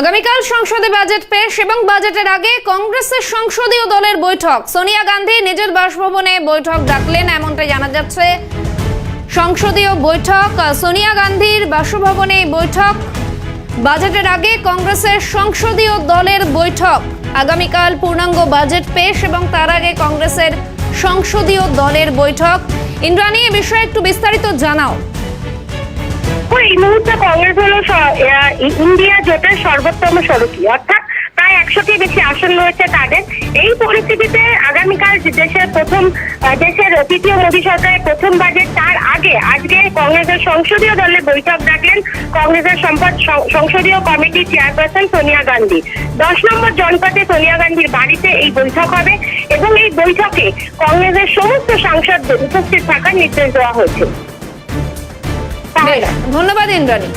আগামীকাল সংসদে বাজেট পেশ এবং বাজেটের আগে কংগ্রেসের সংসদীয় দলের বৈঠক। সোনিয়া গান্ধী নিজের বাসভবনে বৈঠক ডাকলেন, এমনটাই জানা যাচ্ছে। সংসদীয় বৈঠক, সোনিয়া গান্ধীর বাসভবনে বৈঠক। বাজেটের আগে কংগ্রেসের সংসদীয় দলের বৈঠক। আগামীকাল পূর্ণাঙ্গ বাজেট পেশ এবং তার আগে কংগ্রেসের সংসদীয় দলের বৈঠক। ইন্দ্রাণী, এ বিষয়ে একটু বিস্তারিত জানাও। কংগ্রেস হলো ইন্ডিয়া জোটের সর্বোত্তম সড়কি। অর্থাৎ প্রায় একশোটি বেশি আসন রয়েছে তাদের। এই পরিস্থিতিতে আগামীকাল দেশের প্রথম দেশের তৃতীয় মোদী সরকারের প্রথম বাজেট তার আগে আজকে কংগ্রেসের সংসদীয় দলের বৈঠক ডাকলেন কংগ্রেসের সম্পদ সংসদীয় কমিটির চেয়ারপারসন সোনিয়া গান্ধী। দশ নম্বর জনপথে সোনিয়া গান্ধীর বাড়িতে এই বৈঠক হবে এবং এই বৈঠকে কংগ্রেসের সমস্ত সাংসদদের উপস্থিত থাকার নির্দেশ দেওয়া হয়েছে। ধন্যবাদ ইন্দ্রাণী।